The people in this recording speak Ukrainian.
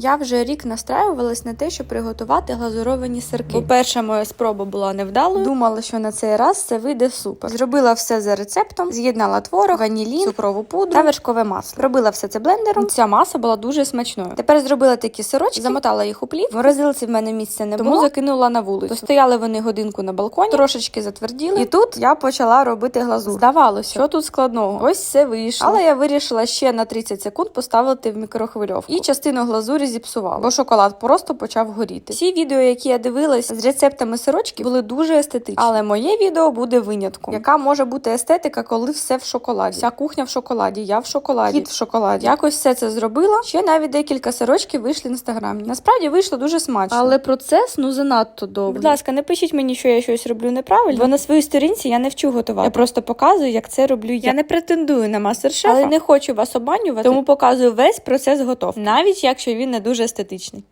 Я вже рік настраювалась на те, щоб приготувати глазуровані сирки. Бо перша моя спроба була невдалою. Думала, що на цей раз це вийде супер. Зробила все за рецептом, з'єднала творог, ванілін, цукрову пудру та вершкове масло. Робила все це блендером. Ця маса була дуже смачною. Тепер зробила такі сирочки, замотала їх у плів. В морозилці в мене місця не було, тому закинула на вулицю. Постояли вони годинку на балконі, трошечки затверділи. І тут я почала робити глазур. Здавалося, що тут складного. Ось все вийшло. Але я вирішила ще на 30 секунд поставити в мікрохвильовку. І частину глазурі зіпсувала, бо шоколад просто почав горіти. Всі відео, які я дивилась з рецептами сирочків, були дуже естетичні. Але моє відео буде винятком. Яка може бути естетика, коли все в шоколаді? Вся кухня в шоколаді, я в шоколаді, кіт в шоколаді. Якось все це зробила. Ще навіть декілька сирочків вийшли в інстаграмі. Насправді вийшло дуже смачно. Але процес ну занадто довгий. Будь ласка, не пишіть мені, що я щось роблю неправильно, бо на своїй сторінці я не вчу готувати. Я просто показую, як це роблю я. Я не претендую на мастер-шефа, але не хочу вас обманювати, тому показую весь процес готовки, навіть якщо він не дуже естетичний.